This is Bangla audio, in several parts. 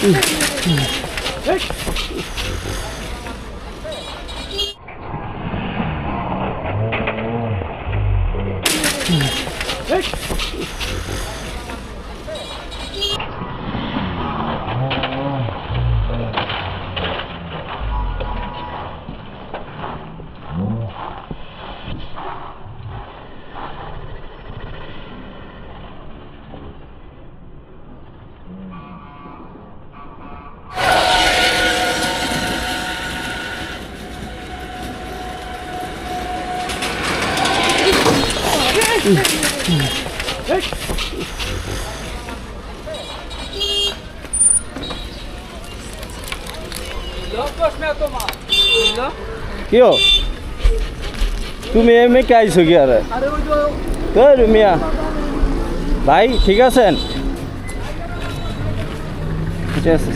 Hey! কিয় তুমি এমনি কে আইছো কি আরে কই রুমিয়া ভাই ঠিক আছেন ঠিক আছে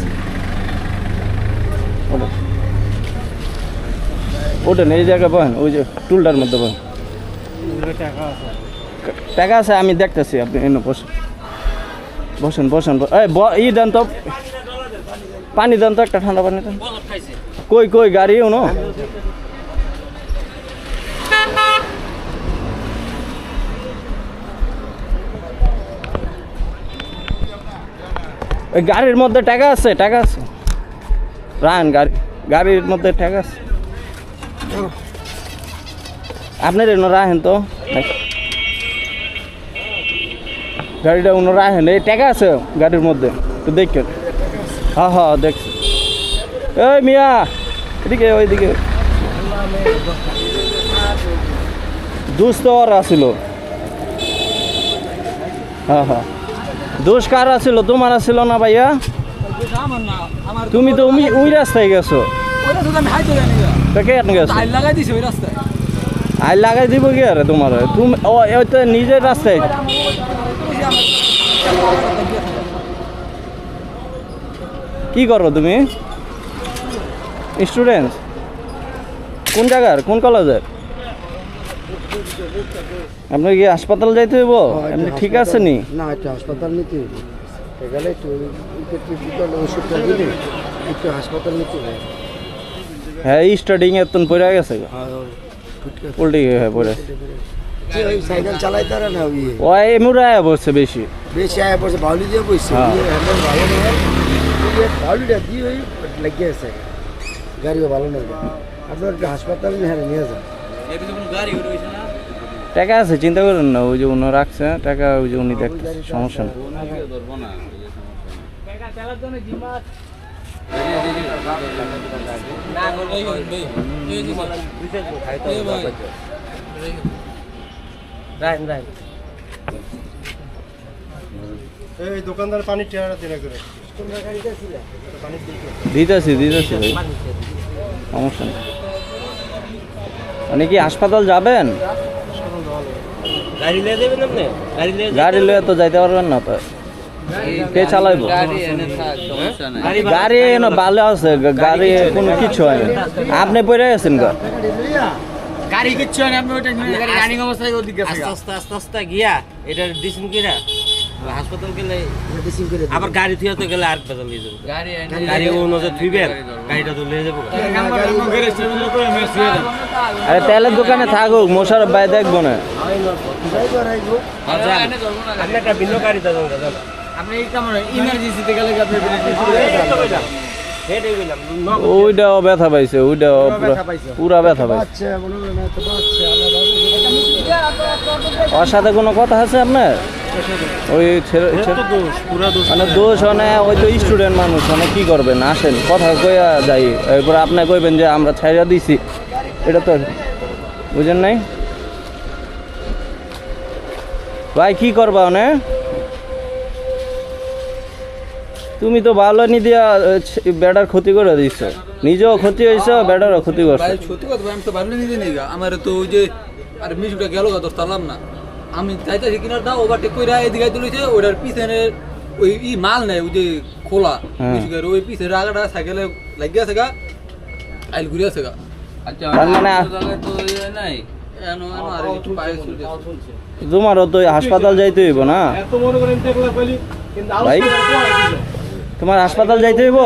ওঠেন। ওঠেন এই জায়গায় বহেন ওই যে টুলটার মধ্যে বহেন টাকা আছে আমি দেখতেছি আপনি এনে বসেন বসেন বসেন ব- এই ব- ই দেন তো পানি দেন তো একটা ঠান্ডা পানি কই কই, গাড়ি উনো গাড়ির মধ্যে টাকা আছে টাকা আছে। রান গাড়ি, গাড়ির মধ্যে টাকা আছে। আপনার এনে রাখেন তো? গাড়িটা উনো রাখেন এই টাকা আছে গাড়ির মধ্যে তো দেখেন। হ্যাঁ হ্যাঁ দেখছি এই মিয়া, এদিকে, ওইদিকে। দুস্থ আর আসিল হ্যাঁ হ্যাঁ দোষ কার আছিল? তোমার আছিল না ভাইয়া? তুমি তো ওই রাস্তায় গেছো। আই লাগাই দিব কি আরে তোমার? তুমি নিজের রাস্তায়। কি করো তুমি? স্টুডেন্ট কোন জায়গার? কোন কলেজের আপনার কি হাসপাতাল যাইতে হইব? এমনি ঠিক আছে নি না একটু হাসপাতাল নিতে গেলে একটু ওষুধটা দিলে একটু হাসপাতাল নিতে হ্যাঁ স্টার্টিং এত পড়ে গেছে। গো। উল্টে হয়ে পড়ে। ওই সাইকেল চালাইতে পারে না ওই এমুরা বসছে বেশি। বেশি আয়া পড়ছে বাউলি দিয়ে বসছে হ্যাঁ। ওই হ্যান্ডেল ভালো নয় ওই বাউলিটা দিয়ে ওই লাগিয়ে আছে গাড়িও ভালো নয় আপনার একটু হাসপাতাল হ্যাঁ নিয়ে যান টাকা আছে চিন্তা করেন না ওই যে উনি রাখছে টাকা ওই যে উনি দেখতে সমস্যা নেই এই দোকানদার পানি টেয়ারা দিনে করে দিতেছি দিতেছি ভাই। সমস্যা নেই। মানে কি হাসপাতাল যাবেন? গাড়ি লিয়ে তো যাইতে পারবেন না তো। কে চালাইবো? গাড়ি এনে ভালো আছে গাড়ি কোনো কিছু হয় না। আপনি পড়ে গেছেন গা? গাড়ি কিচ্ছু হয় না আপনি ওইটা রানিং অবস্থায় ওদিকে আস্তে আস্তে আস্তে আস্তে গিয়া এটা কিরা হাসপাতাল গেলে মেডিসিন করে আবার গাড়ি থুয়া তো গেলে আর বেতন নিয়ে যাব। গাড়ি ও নজর থুইবেন গাড়িটা তো নিয়ে যাব। আরে তেলের দোকানে থাকুক মোশারফ ভাই দেখব না। আপনি একটা ভিন্ন গাড়ি দাদা দাদা। আপনি এই কেমন ইমার্জেন্সিতে গেলে আপনি ওইটাও ব্যথা পাইছে ওইটাও পুরা পুরা ব্যথা পাইছে। ওর সাথে কোনো কথা আছে আপনার? ওই ছেলে মানে দোষ মানে ওই তো স্টুডেন্ট মানুষ মানে কি করবেন? আসেন কথা কইয়া যাই। এরপর আপনি কইবেন যে আমরা ছাইরা দিছি। এটা তো বুঝেন নাই? ভাই কি করবা মানে তুমি তো ভালো নি দিয়া বেটার ক্ষতি করে দিচ্ছ নিজেও ক্ষতি হয়েছ বেটারও ক্ষতি করছ। ভাই সত্যি আমি তো নেই আমার তো ওই যে আর মিশুটা গেল তালাম না। আমি চাইতেছি কিনার দা ওভারটেক কইরা এদিকে তুলেছে ওটার পিছনে ওই ই মাল নাই ওই যে খোলা হ্যাঁ। ওই পিছনে রাগাটা সাইকেলে লাগিয়ে আছে গা আইল ঘুরে আছে গা। তার মানে এনো এনো আর একটু পায়ে চলছে তোমারও তো হাসপাতাল যাইতে হইব না? ভাই? তোমার হাসপাতাল যাইতে হইব?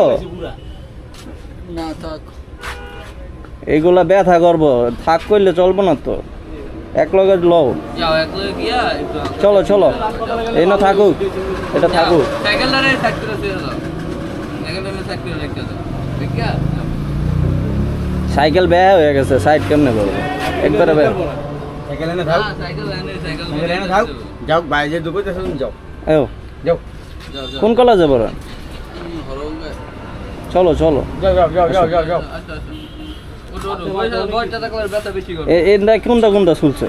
না এইগুলা ব্যথা করব থাক করলে চলবো না তো। এক লগে লও। চলো চলো। এই না থাকুক এটা থাকুক। সাইকেল ব্যয় হয়ে গেছে সাইড কেমনে করব? একবারে ব্যয় সাইকেল এনে সাইকেল এনে সাইকেল এনে থাও যাও। বাইরে দুপুর যাও। যাও যাও। যাও যাও। কোন কলেজে পড়েন চলো চলো। যাও যাও যাও যাও যাও কোনটা কোনটা চলছে?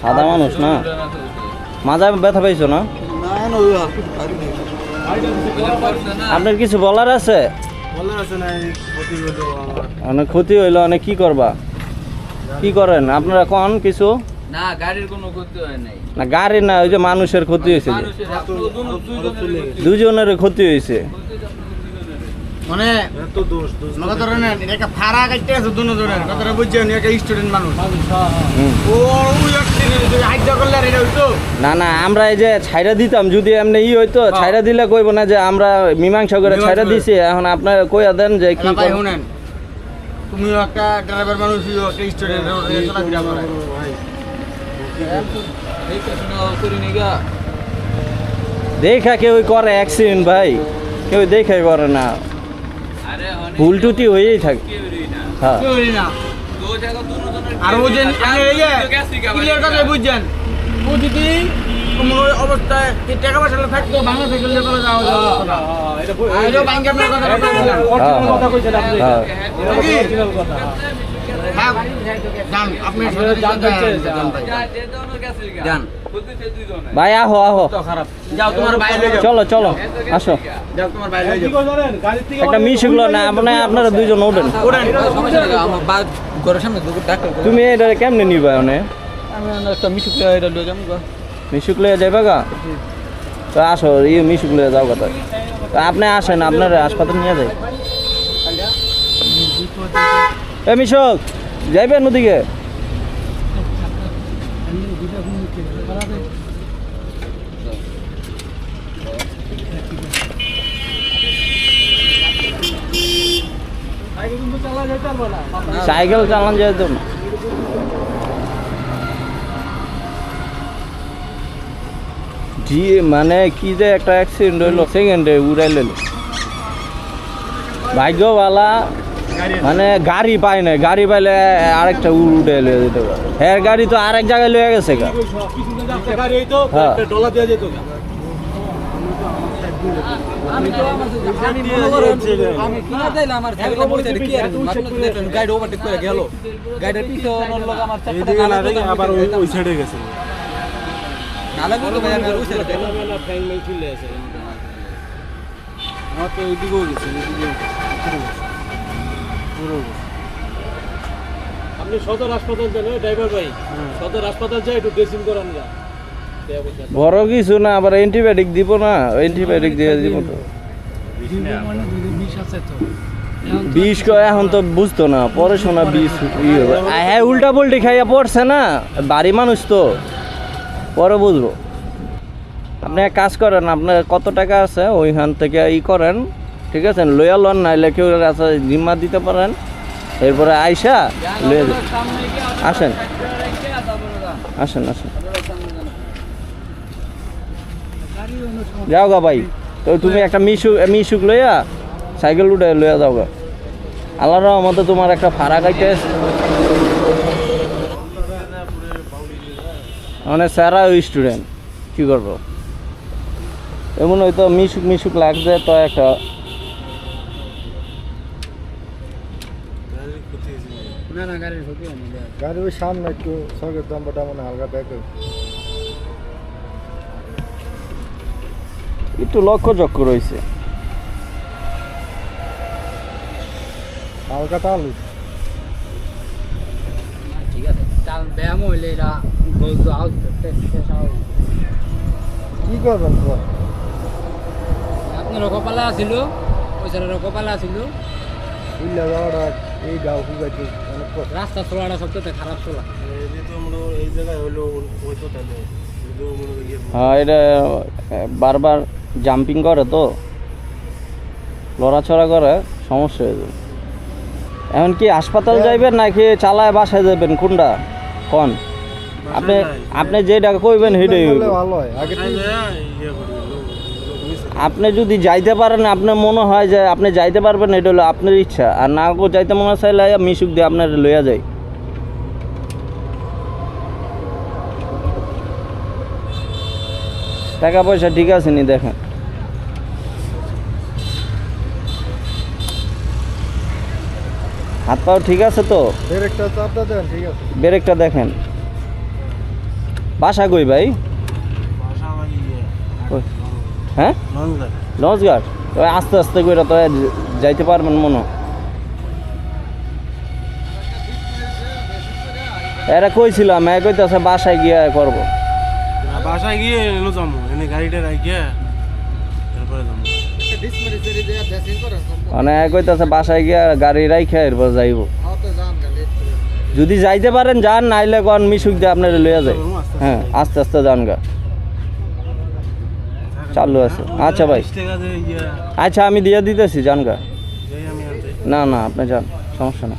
সাদা মানুষ না? মাজায় ব্যথা পাইছো না? আপনার কিছু বলার আছে? বলার আছে না এই ক্ষতি হলো আমার। অনেক ক্ষতি হইল অনেক কি করবা? কি করেন? আপনারা কোন কিছু? না গাড়ির কোনো ক্ষতি হয় নাই। না গাড়ি না ওই যে মানুষের ক্ষতি হয়েছে দুজনের ক্ষতি। হয়েছে মানে এত দোষ দোষ নগা ধরনের একটা ফাড়া কাটতে আছে দুনো কথাটা বুঝছেন একটা স্টুডেন্ট মানুষ। ও ওই একটা হাইডা করলে এটা হইতো? না না আমরা এই যে ছাইরা দিতাম যদি এমনি ই হইতো ছাইরা দিলে কইব না যে আমরা মীমাংসা করে ছাইরা দিছি এখন আপনার কইয়া দেন যে কি শুনেন তুমিও একটা ড্রাইভার মানুষ একটা স্টুডেন্ট চলাফেরা করে। ভাই দেখা কেউ করে অ্যাক্সিডেন্ট ভাই। কেউ দেখাই করে না। ভুল টুটি হয়েই থাকে। হ্যাঁ। আর যে ক্লিয়ার কথা বুঝছেন? ও অবস্থায় টাকা পয়সা থাকতো বাংলা থেকে যাওয়া যাওয়া আপনার হ্যাঁ, হ্যাঁ। যান ভাই। আহো আহো যাও তোমার বাইরে যাও চলো চলো আসো। যাও তোমার বাইরে যাও। একটা না আপনি আপনারা দুইজন ওঠেন। ঘরের সামনে দুটো ডাক্তার তুমি এটা কেমনে নিবা ওনে আমি একটা মিশুক লয়ে যাব লয়ে গা? তো আসো ইয়ে মিশুক লয়ে যাও কথা আপনি আসেন আপনার হাসপাতাল নিয়ে যাই। এ মিশুক যাইবেন ওদিকে। সাইকেল চালান যেত না। মানে কি যে একটা অ্যাক্সিডেন্ট হইল সেকেন্ডে উড়াই উড়াইল ভাগ্যওয়ালা মানে গাড়ি পায় না গাড়ি পাইলে আরেকটা উড়ে লয়ে যেতে হ্যাঁ গাড়ি তো আরেক জায়গায় লয়ে গেছে গা। আবার ওই সাইডে গেছে না লাগবে তো ভাই আমি আর ওই সাইডে দেখলাম আমার তো ওইদিকেও গেছে ওইদিকেও আপনি সদর হাসপাতাল যান ড্রাইভার ভাই। সদর হাসপাতাল যাই একটু ড্রেসিং করান যা বড় কিছু না আবার অ্যান্টিবায়োটিক দিব না অ্যান্টিবায়োটিক দিয়ে দিব তো। বিষ কয় এখন তো বুঝতো না পড়াশোনা বিষ ই হবে। হ্যাঁ উল্টা পুল্টি খাইয়া পড়ছে না বাড়ি মানুষ তো। পরে বুঝব। আপনি এক কাজ করেন, আপনার কত টাকা আছে ওইখান থেকে ই করেন, ঠিক আছে? লইয়া লন, নাইলে কেউ আছে জিম্মা দিতে পারেন। এরপরে আইসা লইয়া। আসেন। আসেন আসেন। যাও গা ভাই। তো তুমি একটা মিশুক মিশুক লইয়া সাইকেল উঠে লইয়া যাও গা। আল্লাহ রহমতে তোমার একটা ফাড়া কাইতে মানে স্যারা স্টুডেন্ট কি করব? এমন হয়তো মিশুক মিশুক লাগছে তো একটা। না না গাড়ির ক্ষতি হয়নি গাড়ির ওই সামনে একটু দম্বটা মানে হালকা ব্যাক একটু রয়েছে হালকা তাল ব্যায়াম হইলে আউট কি করবেন আপনার কপালা আছিল ওই সাইডের কপালা আছিল এই গাও রাস্তা চলাটা সবচেয়ে খারাপ চলা। এই যে তো আমরা এই জায়গায় হলো ওই তো তাহলে হ্যাঁ এটা বারবার জাম্পিং করে তো। লড়াছড়া করে সমস্যা হয়ে যাবে এখন কি হাসপাতাল যাইবেন নাকি চালায় বাসায় যাবেন কোনটা? কোন? আপনি আপনি যেটা কইবেন সেটাই ভালো হয়। আগে থেকে আপনি যদি যাইতে পারেন আপনার মনে হয় যে আপনি যাইতে পারবেন এটা হলো আপনার ইচ্ছা। আর না গো যাইতে মনে চাইলে মিশুক দিয়ে আপনার লইয়া যাই। টাকা পয়সা ঠিক আছে নি দেখেন। হাত পাও ঠিক আছে তো? ব্রেকটা চাপটা দেন ঠিক আছে। ব্রেকটা দেখেন। বাসা কই ভাই? হ্যাঁ? লঞ্চঘাট। ওই আস্তে আস্তে করে তো যাইতে পারবেন মনে। এরা কইছিলাম এ কইতাছে বাসায় গিয়ে করব। বাসায় গিয়ে এলো যাব এনে গাড়িটা রাখিয়া মানে কইতাছে, বাসায় গিয়া গাড়ি রাইখে এরপর যাইব। যদি যাইতে পারেন, যান, নাইলে কন মিশুক দিয়ে আপনার লইয়া যায় হ্যাঁ আস্তে আস্তে যান গা। চালু আছে। আচ্ছা ভাই। আচ্ছা আমি দিয়ে দিতেছি, যান গা। না না, আপনি যান, সমস্যা না